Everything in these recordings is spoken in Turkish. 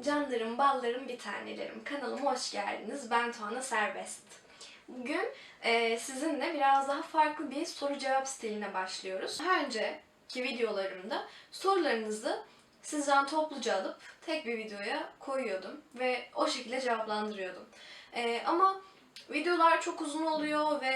Canlarım, ballarım, bir tanelerim. Kanalıma hoş geldiniz. Ben Tuana Serbest. Bugün e, sizinle biraz daha farklı bir soru cevap stiline başlıyoruz. Daha önceki videolarımda sorularınızı sizden topluca alıp tek bir videoya koyuyordum ve o şekilde cevaplandırıyordum. E, ama videolar çok uzun oluyor ve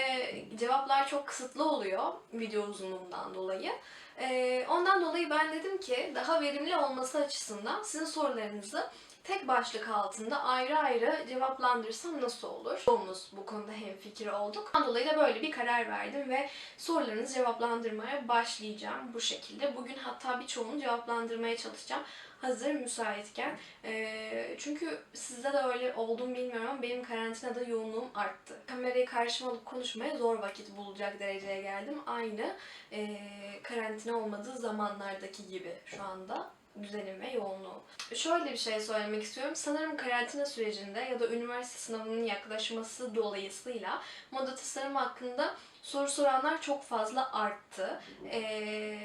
cevaplar çok kısıtlı oluyor video uzunluğundan dolayı. Ee, ondan dolayı ben dedim ki daha verimli olması açısından sizin sorularınızı tek başlık altında ayrı ayrı cevaplandırsam nasıl olur? Çoğumuz bu konuda hemfikir olduk. Ondan dolayı da böyle bir karar verdim ve sorularınızı cevaplandırmaya başlayacağım bu şekilde. Bugün hatta birçoğunu cevaplandırmaya çalışacağım hazır müsaitken. Ee, çünkü sizde de öyle oldu mu bilmiyorum ama benim karantinada yoğunluğum arttı. Kamerayı karşıma alıp konuşmaya zor vakit bulacak dereceye geldim. Aynı e, karantina olmadığı zamanlardaki gibi şu anda düzenim ve yoğunluğum. Şöyle bir şey söylemek istiyorum. Sanırım karantina sürecinde ya da üniversite sınavının yaklaşması dolayısıyla moda tasarım hakkında soru soranlar çok fazla arttı. Ee,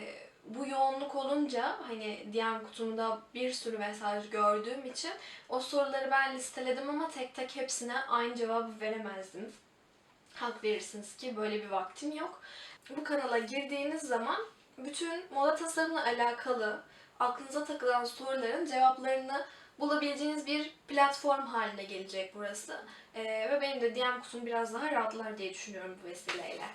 bu yoğunluk olunca hani DM kutumda bir sürü mesaj gördüğüm için o soruları ben listeledim ama tek tek hepsine aynı cevabı veremezdim. Hak verirsiniz ki böyle bir vaktim yok. Bu kanala girdiğiniz zaman bütün moda tasarımla alakalı aklınıza takılan soruların cevaplarını bulabileceğiniz bir platform haline gelecek burası. Ee, ve benim de DM kutum biraz daha rahatlar diye düşünüyorum bu vesileyle.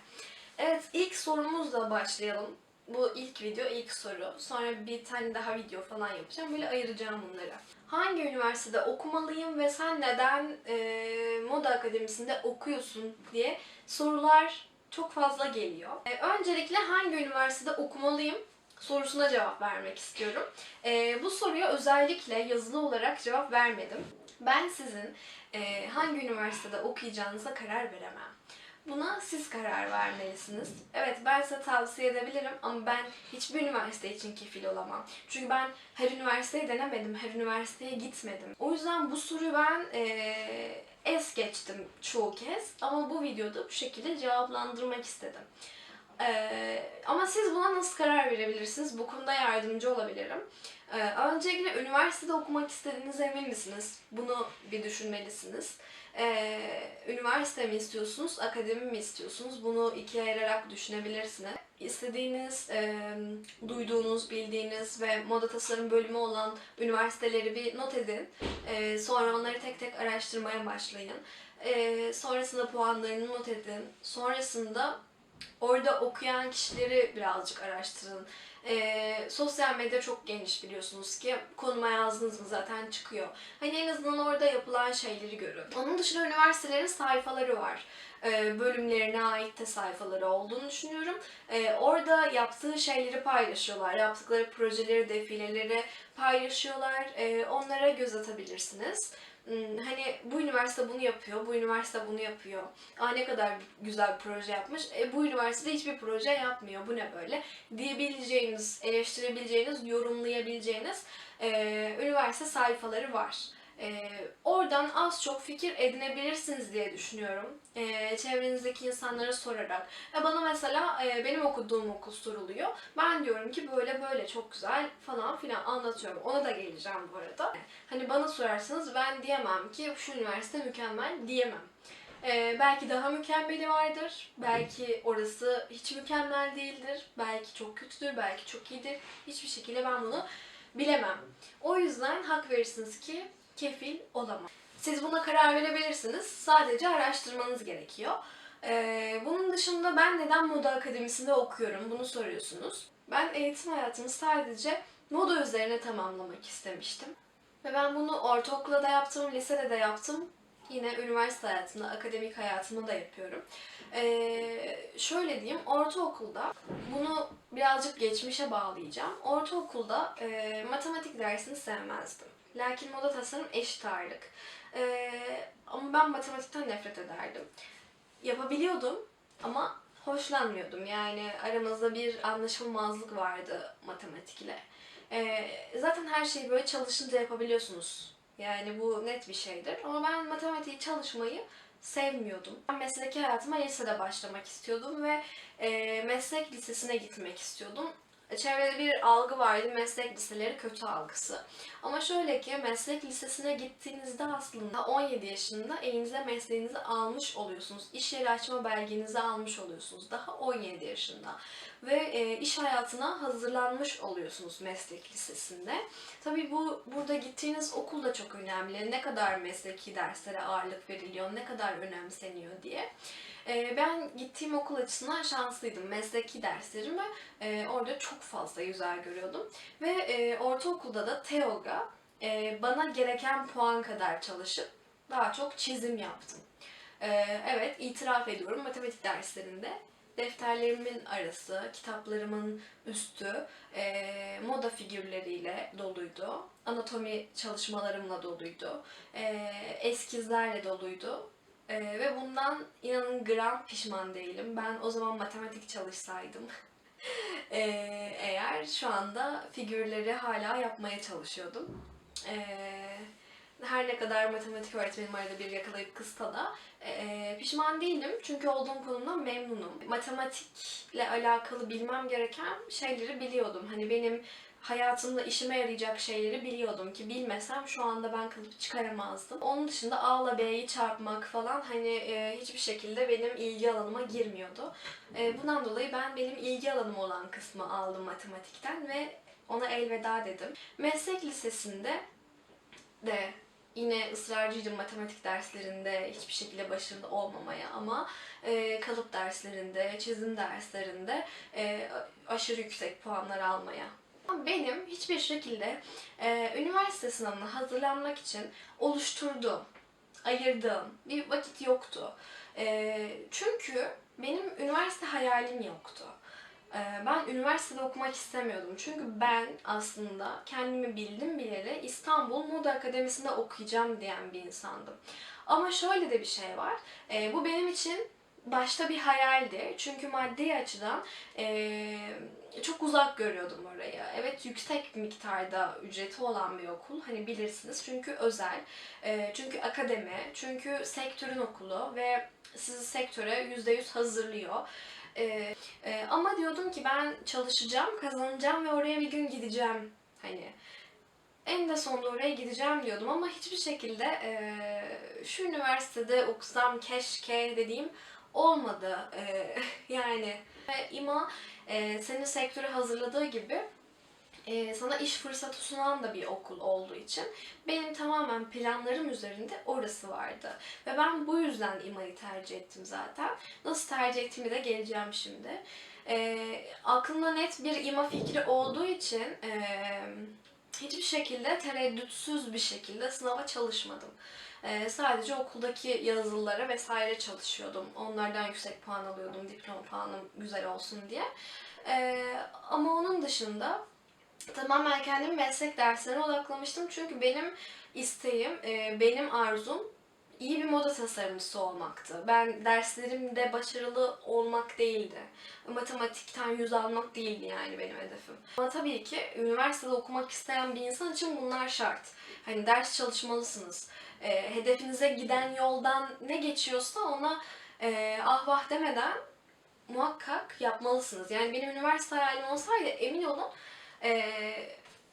Evet ilk sorumuzla başlayalım. Bu ilk video, ilk soru. Sonra bir tane daha video falan yapacağım. Böyle ayıracağım bunları. Hangi üniversitede okumalıyım ve sen neden e, moda akademisinde okuyorsun diye sorular çok fazla geliyor. E, öncelikle hangi üniversitede okumalıyım sorusuna cevap vermek istiyorum. E, bu soruya özellikle yazılı olarak cevap vermedim. Ben sizin e, hangi üniversitede okuyacağınıza karar veremem. Buna siz karar vermelisiniz. Evet ben size tavsiye edebilirim ama ben hiçbir üniversite için kefil olamam. Çünkü ben her üniversiteyi denemedim, her üniversiteye gitmedim. O yüzden bu soruyu ben eee, es geçtim çoğu kez ama bu videoda bu şekilde cevaplandırmak istedim. Eee, ama siz buna nasıl karar verebilirsiniz? Bu konuda yardımcı olabilirim. Ee, öncelikle üniversitede okumak istediğinize emin misiniz? Bunu bir düşünmelisiniz. Ee, üniversite mi istiyorsunuz, akademi mi istiyorsunuz? Bunu ikiye ayırarak düşünebilirsiniz. İstediğiniz, e, duyduğunuz, bildiğiniz ve moda tasarım bölümü olan üniversiteleri bir not edin. Ee, sonra onları tek tek araştırmaya başlayın. Ee, sonrasında puanlarını not edin. Sonrasında orada okuyan kişileri birazcık araştırın. Ee, sosyal medya çok geniş biliyorsunuz ki konuma yazdınız mı zaten çıkıyor. Hani en azından orada yapılan şeyleri görün. Onun dışında üniversitelerin sayfaları var. Ee, bölümlerine ait de sayfaları olduğunu düşünüyorum. Ee, orada yaptığı şeyleri paylaşıyorlar. Yaptıkları projeleri, defileleri paylaşıyorlar. Ee, onlara göz atabilirsiniz. Hmm, Hani bu üniversite bunu yapıyor, bu üniversite bunu yapıyor. Aa ne kadar güzel bir proje yapmış. E, bu üniversite hiçbir proje yapmıyor. Bu ne böyle? Diyebileceğiniz, eleştirebileceğiniz, yorumlayabileceğiniz e, üniversite sayfaları var. E, oradan az çok fikir edinebilirsiniz diye düşünüyorum. E, çevrenizdeki insanlara sorarak. E, bana mesela e, benim okuduğum okul soruluyor. Ben diyorum ki böyle böyle çok güzel falan filan anlatıyorum. Ona da geleceğim bu arada. Hani bana sorarsanız ben diyemem ki şu üniversite mükemmel diyemem. Ee, belki daha mükemmeli vardır. Belki orası hiç mükemmel değildir. Belki çok kötüdür, belki çok iyidir. Hiçbir şekilde ben bunu bilemem. O yüzden hak verirsiniz ki kefil olamam. Siz buna karar verebilirsiniz. Sadece araştırmanız gerekiyor. Ee, bunun dışında ben neden moda akademisinde okuyorum bunu soruyorsunuz. Ben eğitim hayatımı sadece moda üzerine tamamlamak istemiştim. Ve ben bunu ortaokulda da yaptım, lisede de yaptım. Yine üniversite hayatımda, akademik hayatımda da yapıyorum. Ee, şöyle diyeyim, ortaokulda bunu birazcık geçmişe bağlayacağım. Ortaokulda e, matematik dersini sevmezdim. Lakin moda tasarım eşit ağırlık. Ee, ama ben matematikten nefret ederdim. Yapabiliyordum ama hoşlanmıyordum. Yani aramızda bir anlaşılmazlık vardı matematikle. Ee, zaten her şeyi böyle çalışınca yapabiliyorsunuz. Yani bu net bir şeydir. Ama ben matematiği çalışmayı sevmiyordum. Ben mesleki hayatıma lisede başlamak istiyordum ve e, meslek lisesine gitmek istiyordum. Çevrede bir algı vardı meslek liseleri kötü algısı. Ama şöyle ki meslek lisesine gittiğinizde aslında 17 yaşında elinize mesleğinizi almış oluyorsunuz. İş yeri açma belgenizi almış oluyorsunuz. Daha 17 yaşında. Ve e, iş hayatına hazırlanmış oluyorsunuz meslek lisesinde. Tabii bu burada gittiğiniz okul da çok önemli. Ne kadar mesleki derslere ağırlık veriliyor, ne kadar önemseniyor diye. E, ben gittiğim okul açısından şanslıydım. Mesleki derslerimi e, orada çok fazla güzel görüyordum. Ve e, ortaokulda da TEOG'a e, bana gereken puan kadar çalışıp daha çok çizim yaptım. Evet itiraf ediyorum matematik derslerinde defterlerimin arası, kitaplarımın üstü e, moda figürleriyle doluydu. Anatomi çalışmalarımla doluydu. E, eskizlerle doluydu. E, ve bundan inanın gram pişman değilim. Ben o zaman matematik çalışsaydım e, eğer şu anda figürleri hala yapmaya çalışıyordum. E, her ne kadar matematik öğretmenim arada bir yakalayıp kısta da e, pişman değilim. Çünkü olduğum konumdan memnunum. Matematikle alakalı bilmem gereken şeyleri biliyordum. Hani benim hayatımda işime yarayacak şeyleri biliyordum ki bilmesem şu anda ben kalıp çıkaramazdım. Onun dışında A ile B'yi çarpmak falan hani e, hiçbir şekilde benim ilgi alanıma girmiyordu. E, bundan dolayı ben benim ilgi alanım olan kısmı aldım matematikten ve ona elveda dedim. Meslek lisesinde de yine ısrarcıydım matematik derslerinde hiçbir şekilde başarılı olmamaya ama e, kalıp derslerinde, çizim derslerinde e, aşırı yüksek puanlar almaya. Benim hiçbir şekilde e, üniversite sınavına hazırlanmak için oluşturduğum, ayırdığım bir vakit yoktu. E, çünkü benim üniversite hayalim yoktu. E, ben üniversitede okumak istemiyordum. Çünkü ben aslında kendimi bildim bileli İstanbul Moda Akademisi'nde okuyacağım diyen bir insandım. Ama şöyle de bir şey var. E, bu benim için başta bir hayaldi. Çünkü maddi açıdan e, çok uzak görüyordum orayı. Evet yüksek miktarda ücreti olan bir okul. Hani bilirsiniz. Çünkü özel. E, çünkü akademi. Çünkü sektörün okulu ve sizi sektöre %100 hazırlıyor. E, e, ama diyordum ki ben çalışacağım, kazanacağım ve oraya bir gün gideceğim. Hani en de sonunda oraya gideceğim diyordum ama hiçbir şekilde e, şu üniversitede okusam keşke dediğim olmadı. E, yani ve İMA e, seni sektöre hazırladığı gibi e, sana iş fırsatı sunan da bir okul olduğu için benim tamamen planlarım üzerinde orası vardı. Ve ben bu yüzden İMA'yı tercih ettim zaten. Nasıl tercih ettiğimi de geleceğim şimdi. E, aklımda net bir İMA fikri olduğu için e, hiçbir şekilde tereddütsüz bir şekilde sınava çalışmadım. Ee, sadece okuldaki yazılılara vesaire çalışıyordum. Onlardan yüksek puan alıyordum, diploma puanım güzel olsun diye. Ee, ama onun dışında tamamen kendimi meslek derslerine odaklamıştım. Çünkü benim isteğim, e, benim arzum iyi bir moda tasarımcısı olmaktı. Ben derslerimde başarılı olmak değildi. Matematikten yüz almak değildi yani benim hedefim. Ama tabii ki üniversitede okumak isteyen bir insan için bunlar şart. Hani ders çalışmalısınız. E, hedefinize giden yoldan ne geçiyorsa ona e, ah vah demeden muhakkak yapmalısınız. Yani benim üniversite hayalim olsaydı emin olun e,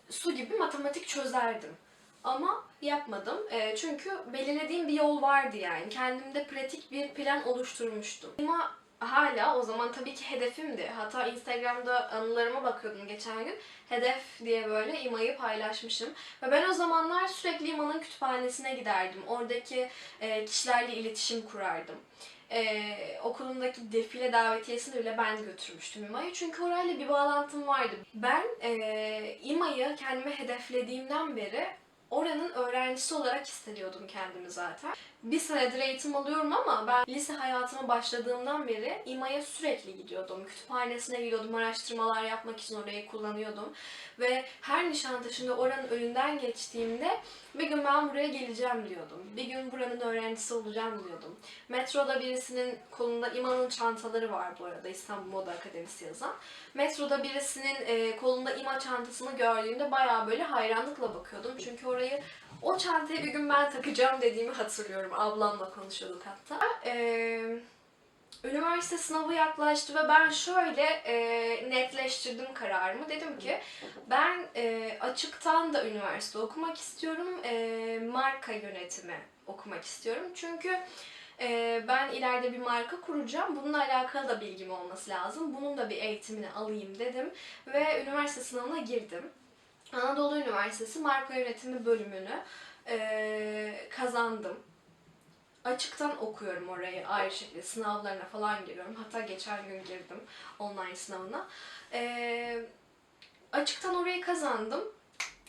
su gibi matematik çözerdim. Ama yapmadım. E, çünkü belirlediğim bir yol vardı yani. Kendimde pratik bir plan oluşturmuştum. Ama hala o zaman tabii ki hedefimdi. Hatta Instagram'da anılarıma bakıyordum geçen gün. Hedef diye böyle İMA'yı paylaşmışım. Ve ben o zamanlar sürekli İMA'nın kütüphanesine giderdim. Oradaki e, kişilerle iletişim kurardım. Ee, okulundaki defile davetiyesini bile ben götürmüştüm İMA'ya. Çünkü orayla bir bağlantım vardı. Ben e, İMA'yı kendime hedeflediğimden beri oranın öğrencisi olarak hissediyordum kendimi zaten. Bir senedir eğitim alıyorum ama ben lise hayatıma başladığımdan beri İMA'ya sürekli gidiyordum. Kütüphanesine gidiyordum, araştırmalar yapmak için orayı kullanıyordum. Ve her Nişantaşı'nda oranın önünden geçtiğimde bir gün ben buraya geleceğim diyordum. Bir gün buranın öğrencisi olacağım diyordum. Metroda birisinin kolunda İMA'nın çantaları var bu arada İstanbul Moda Akademisi yazan. Metroda birisinin e, kolunda İMA çantasını gördüğümde bayağı böyle hayranlıkla bakıyordum. Çünkü orayı o çantayı bir gün ben takacağım dediğimi hatırlıyorum. Ablamla konuşuyorduk hatta. Ee, üniversite sınavı yaklaştı ve ben şöyle e, netleştirdim kararımı. Dedim ki ben e, açıktan da üniversite okumak istiyorum. E, marka yönetimi okumak istiyorum. Çünkü e, ben ileride bir marka kuracağım. Bununla alakalı da bilgim olması lazım. Bunun da bir eğitimini alayım dedim. Ve üniversite sınavına girdim. Anadolu Üniversitesi Marka Yönetimi bölümünü e, kazandım. Açıktan okuyorum orayı ayrı şekilde. Sınavlarına falan giriyorum. Hatta geçen gün girdim online sınavına. E, açıktan orayı kazandım.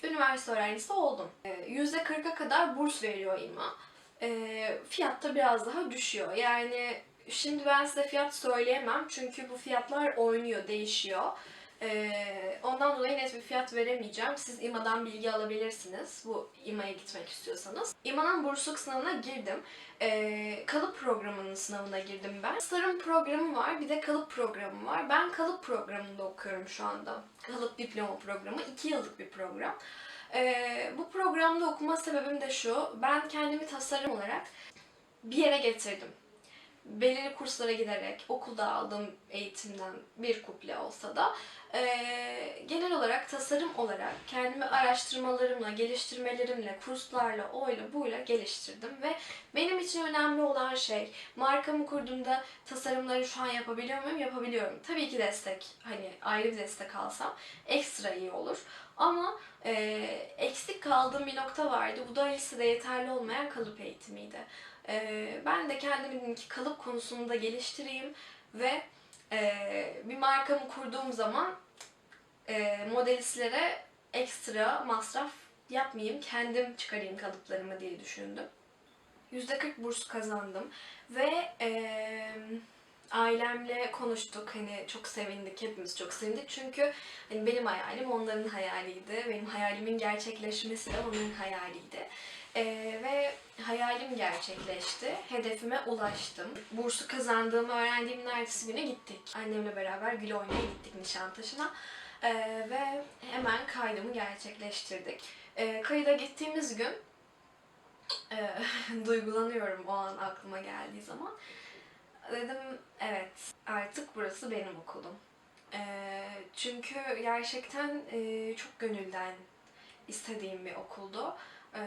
Üniversite öğrencisi oldum. E, %40'a kadar burs veriyor İMA. E, fiyat da biraz daha düşüyor. Yani şimdi ben size fiyat söyleyemem. Çünkü bu fiyatlar oynuyor, değişiyor. Ee, ondan dolayı net bir fiyat veremeyeceğim. Siz İMA'dan bilgi alabilirsiniz. Bu İMA'ya gitmek istiyorsanız. İMA'nın bursluluk sınavına girdim. Ee, kalıp programının sınavına girdim ben. Tasarım programı var, bir de kalıp programı var. Ben kalıp programında okuyorum şu anda. Kalıp diploma programı. 2 yıllık bir program. Ee, bu programda okuma sebebim de şu. Ben kendimi tasarım olarak bir yere getirdim belirli kurslara giderek okulda aldığım eğitimden bir kuple olsa da e, genel olarak tasarım olarak kendimi araştırmalarımla, geliştirmelerimle, kurslarla, oyla buyla geliştirdim ve benim için önemli olan şey markamı kurduğumda tasarımları şu an yapabiliyor muyum? Yapabiliyorum. Tabii ki destek, hani ayrı bir destek alsam ekstra iyi olur. Ama e, eksik kaldığım bir nokta vardı. Bu da lisede yeterli olmayan kalıp eğitimiydi. E, ben de kendimi ki kalıp konusunda geliştireyim ve e, bir markamı kurduğum zaman e, modelistlere ekstra masraf yapmayayım, kendim çıkarayım kalıplarımı diye düşündüm. %40 burs kazandım ve e, ailemle konuştuk. Hani çok sevindik, hepimiz çok sevindik. Çünkü hani benim hayalim onların hayaliydi. Benim hayalimin gerçekleşmesi de onların hayaliydi. E, ve hayalim gerçekleşti. Hedefime ulaştım. Bursu kazandığımı öğrendiğimin ertesi güne gittik. Annemle beraber gül oynaya gittik Nişantaşı'na. Ee, ve hemen kaydımı gerçekleştirdik. Ee, kayıda gittiğimiz gün e, duygulanıyorum o an aklıma geldiği zaman. Dedim evet artık burası benim okulum. Ee, çünkü gerçekten e, çok gönülden istediğim bir okuldu. Ee,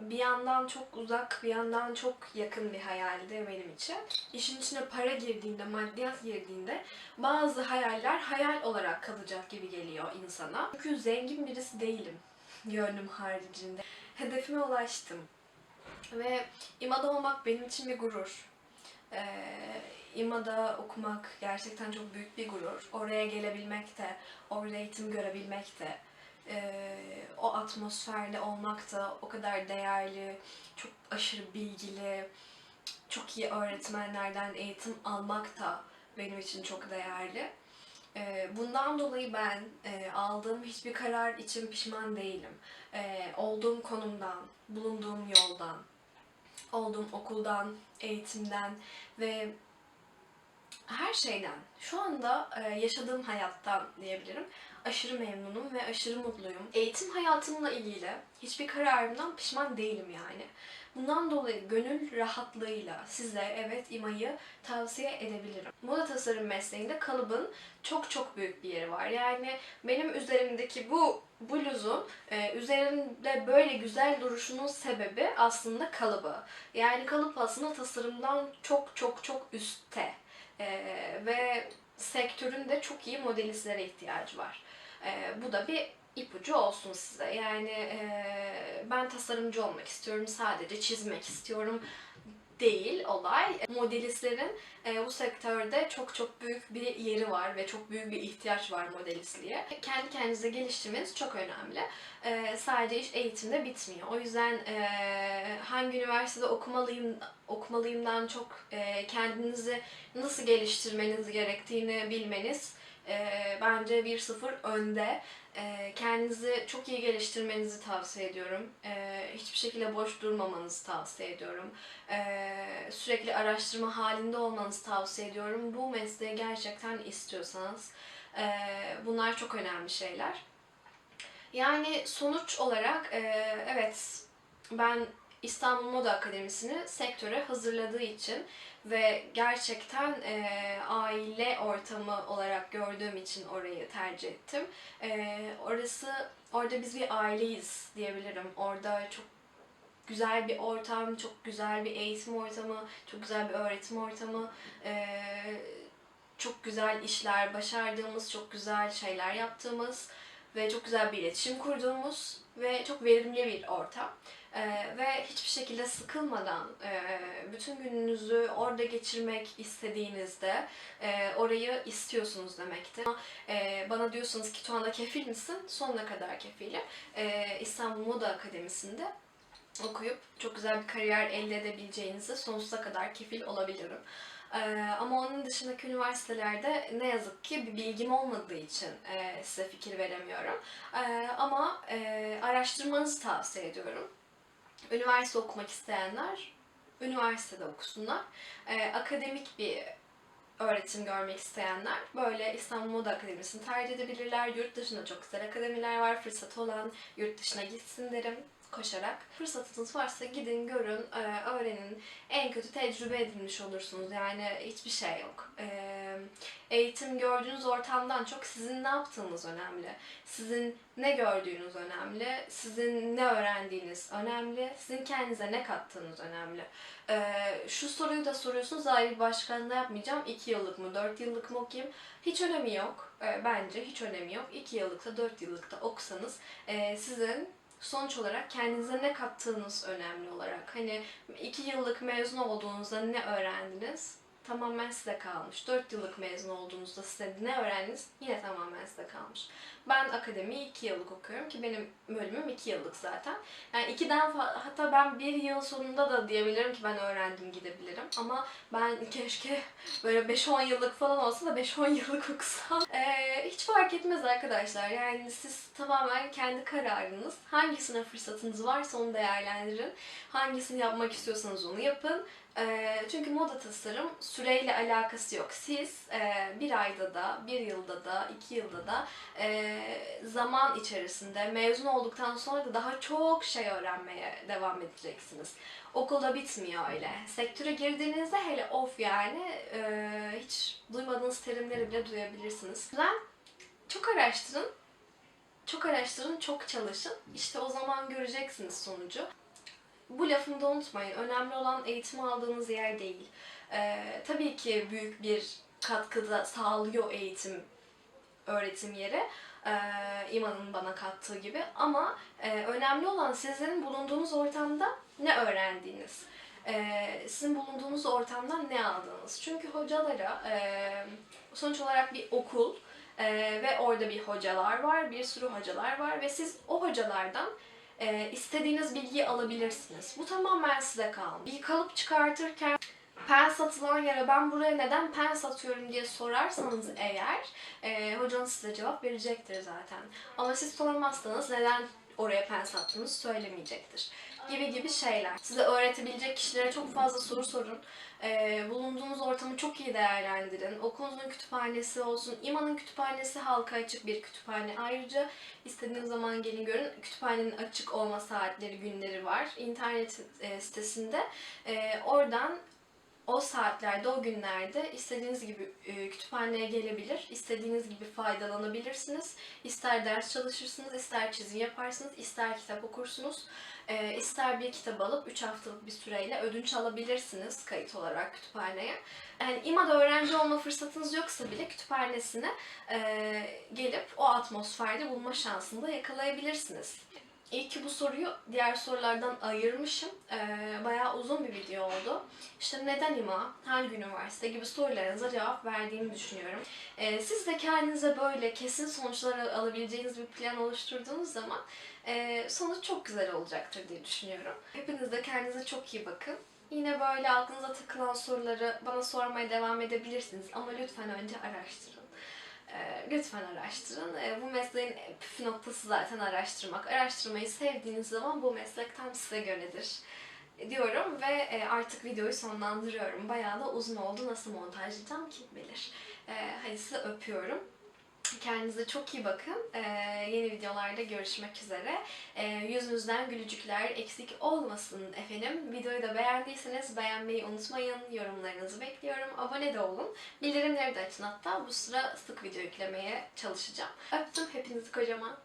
bir yandan çok uzak, bir yandan çok yakın bir hayaldi benim için. İşin içine para girdiğinde, maddiyat girdiğinde bazı hayaller hayal olarak kalacak gibi geliyor insana. Çünkü zengin birisi değilim gönlüm haricinde. Hedefime ulaştım. Ve İMA'da olmak benim için bir gurur. Ee, İMA'da okumak gerçekten çok büyük bir gurur. Oraya gelebilmek de, orada eğitim görebilmek de, e, o atmosferde olmak da o kadar değerli, çok aşırı bilgili, çok iyi öğretmenlerden eğitim almak da benim için çok değerli. E, bundan dolayı ben e, aldığım hiçbir karar için pişman değilim. E, olduğum konumdan, bulunduğum yoldan, olduğum okuldan, eğitimden ve her şeyden, şu anda e, yaşadığım hayattan diyebilirim aşırı memnunum ve aşırı mutluyum. Eğitim hayatımla ilgili hiçbir kararımdan pişman değilim yani. Bundan dolayı gönül rahatlığıyla size evet İMA'yı tavsiye edebilirim. Moda tasarım mesleğinde kalıbın çok çok büyük bir yeri var. Yani benim üzerimdeki bu bluzun e, üzerinde böyle güzel duruşunun sebebi aslında kalıbı. Yani kalıp aslında tasarımdan çok çok çok üstte. E, ve sektörün de çok iyi modelistlere ihtiyacı var. Bu da bir ipucu olsun size. Yani e, ben tasarımcı olmak istiyorum, sadece çizmek istiyorum değil olay. Modelistlerin e, bu sektörde çok çok büyük bir yeri var ve çok büyük bir ihtiyaç var modelistliğe. Kendi kendinize geliştirmeniz çok önemli. E, sadece iş eğitimde bitmiyor. O yüzden e, hangi üniversitede okumalıyım okumalıyımdan çok e, kendinizi nasıl geliştirmeniz gerektiğini bilmeniz e, bence 1-0 önde. E, kendinizi çok iyi geliştirmenizi tavsiye ediyorum. E, hiçbir şekilde boş durmamanızı tavsiye ediyorum. E, sürekli araştırma halinde olmanızı tavsiye ediyorum. Bu mesleği gerçekten istiyorsanız. E, bunlar çok önemli şeyler. Yani sonuç olarak e, evet ben İstanbul Moda Akademisi'ni sektöre hazırladığı için ve gerçekten e, aile ortamı olarak gördüğüm için orayı tercih ettim. E, orası, orada biz bir aileyiz diyebilirim. Orada çok güzel bir ortam, çok güzel bir eğitim ortamı, çok güzel bir öğretim ortamı, e, çok güzel işler başardığımız, çok güzel şeyler yaptığımız ve çok güzel bir iletişim kurduğumuz ve çok verimli bir ortam. Ee, ve hiçbir şekilde sıkılmadan e, bütün gününüzü orada geçirmek istediğinizde e, orayı istiyorsunuz demektir. E, bana diyorsunuz ki Tuana kefil misin? Sonuna kadar kefilim. E, İstanbul Moda Akademisi'nde okuyup çok güzel bir kariyer elde edebileceğinizi sonsuza kadar kefil olabilirim. Ee, ama onun dışındaki üniversitelerde ne yazık ki bir bilgim olmadığı için e, size fikir veremiyorum. Ee, ama e, araştırmanızı tavsiye ediyorum. Üniversite okumak isteyenler üniversitede okusunlar. Ee, akademik bir öğretim görmek isteyenler böyle İstanbul Moda Akademisi'ni tercih edebilirler. Yurt dışında çok güzel akademiler var. Fırsatı olan yurt dışına gitsin derim koşarak. Fırsatınız varsa gidin, görün, e, öğrenin. En kötü tecrübe edinmiş olursunuz. Yani hiçbir şey yok. E, Eğitim gördüğünüz ortamdan çok sizin ne yaptığınız önemli. Sizin ne gördüğünüz önemli. Sizin ne öğrendiğiniz önemli. Sizin kendinize ne kattığınız önemli. E, Şu soruyu da soruyorsunuz. Hayır başkanında yapmayacağım. 2 yıllık mı, 4 yıllık mı okuyayım? Hiç önemi yok. Bence hiç önemi yok. 2 yıllıkta, 4 yıllıkta okusanız sizin sonuç olarak kendinize ne kattığınız önemli olarak. Hani iki yıllık mezun olduğunuzda ne öğrendiniz? Tamamen size kalmış. Dört yıllık mezun olduğunuzda size ne öğrendiniz? Yine tamamen size kalmış. Ben akademiyi iki yıllık okuyorum ki benim bölümüm iki yıllık zaten. Yani ikiden fa- hatta ben bir yıl sonunda da diyebilirim ki ben öğrendim gidebilirim. Ama ben keşke böyle 5-10 yıllık falan olsa da 5-10 yıllık okusam. Ee, hiç fark etmez arkadaşlar. Yani siz tamamen kendi kararınız. Hangisine fırsatınız varsa onu değerlendirin. Hangisini yapmak istiyorsanız onu yapın. Çünkü moda tasarım süreyle alakası yok. Siz bir ayda da, bir yılda da, iki yılda da zaman içerisinde mezun olduktan sonra da daha çok şey öğrenmeye devam edeceksiniz. Okulda bitmiyor öyle. Sektöre girdiğinizde hele of yani hiç duymadığınız terimleri bile duyabilirsiniz. Yüzden çok araştırın. Çok araştırın, çok çalışın. İşte o zaman göreceksiniz sonucu. Bu lafımı da unutmayın. Önemli olan eğitim aldığınız yer değil. Ee, tabii ki büyük bir katkıda sağlıyor eğitim, öğretim yeri. Ee, İman'ın bana kattığı gibi. Ama e, önemli olan sizin bulunduğunuz ortamda ne öğrendiğiniz. Ee, sizin bulunduğunuz ortamdan ne aldığınız. Çünkü hocalara e, sonuç olarak bir okul e, ve orada bir hocalar var, bir sürü hocalar var ve siz o hocalardan e, istediğiniz bilgiyi alabilirsiniz. Bu tamamen size kalmış. Bir kalıp çıkartırken pen satılan yere ben buraya neden pen satıyorum diye sorarsanız eğer e, hocanız size cevap verecektir zaten. Ama siz sormazsanız neden oraya pen sattığınızı söylemeyecektir. Gibi gibi şeyler. Size öğretebilecek kişilere çok fazla soru sorun. E, bulunduğunuz ortamı çok iyi değerlendirin. Okulunuzun kütüphanesi olsun. İMA'nın kütüphanesi halka açık bir kütüphane. Ayrıca istediğiniz zaman gelin görün. Kütüphanenin açık olma saatleri, günleri var. İnternet e, sitesinde. E, oradan o saatlerde, o günlerde istediğiniz gibi e, kütüphaneye gelebilir, istediğiniz gibi faydalanabilirsiniz. İster ders çalışırsınız, ister çizim yaparsınız, ister kitap okursunuz, e, ister bir kitap alıp 3 haftalık bir süreyle ödünç alabilirsiniz kayıt olarak kütüphaneye. Yani İMA'da öğrenci olma fırsatınız yoksa bile kütüphanesine e, gelip o atmosferde bulma şansını da yakalayabilirsiniz. İyi ki bu soruyu diğer sorulardan ayırmışım. Ee, bayağı uzun bir video oldu. İşte neden İMA, hangi üniversite gibi sorularınıza cevap verdiğimi düşünüyorum. Ee, siz de kendinize böyle kesin sonuçlar alabileceğiniz bir plan oluşturduğunuz zaman e, sonuç çok güzel olacaktır diye düşünüyorum. Hepiniz de kendinize çok iyi bakın. Yine böyle aklınıza takılan soruları bana sormaya devam edebilirsiniz ama lütfen önce araştırın. Ee, lütfen araştırın. Ee, bu mesleğin püf noktası zaten araştırmak. Araştırmayı sevdiğiniz zaman bu meslek tam size göredir diyorum ve e, artık videoyu sonlandırıyorum. Bayağı da uzun oldu. Nasıl montajlayacağım kim bilir. Ee, hadi size öpüyorum. Kendinize çok iyi bakın. Ee, yeni videolarda görüşmek üzere. Ee, yüzünüzden gülücükler eksik olmasın efendim. Videoyu da beğendiyseniz beğenmeyi unutmayın. Yorumlarınızı bekliyorum. Abone de olun. Bildirimleri de açın hatta. Bu sıra sık video yüklemeye çalışacağım. Öptüm hepinizi kocaman.